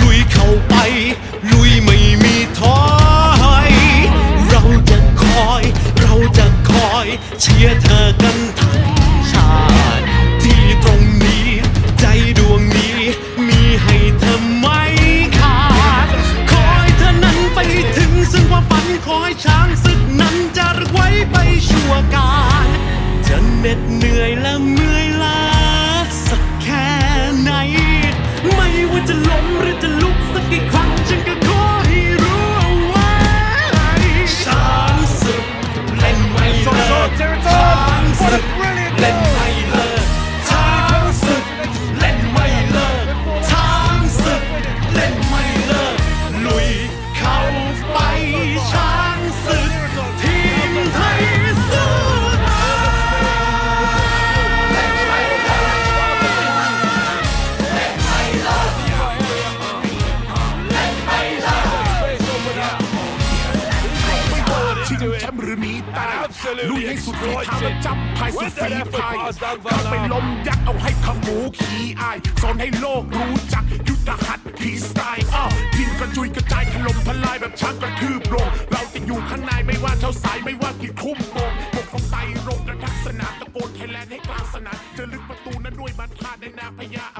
ลุยเข้าไป ลุยไม่มีท้อยเราจะคอย เราจะคอย เชียร์เธอกันทั้งชาติที่ตรงนี้ ใจดวงนี้มีให้เธอไม่ขาดคอยเธอนั้นไปถึงซึ่งความฝันขอให้ช้างศึกนั้นจะรักไว้ไปชั่วการจะเหน็ดเหนื่อยและเมื่อ แชมป์หรือหนีตายลุยให้สุดฝีเท้าและจับพายสุดฝีพายเข้าไปล้มยักษ์เอาให้ขมูขี้อายสอนให้โลกรู้จักยุทธหัตถีสไตล์อ้อยิงกระจุยกระจายถล่มทลายแบบช้างกระทืบลงเราจะอยู่ข้างในไม่ว่าเช้าสายไม่ว่ากี่ทุ่มโมงปกของไตรงกระทักสนามตะโกนไทยแลนด์ให้กลางสนามเจอลึกประตูนั้นด้วยมันพลาดในนามพญาอัค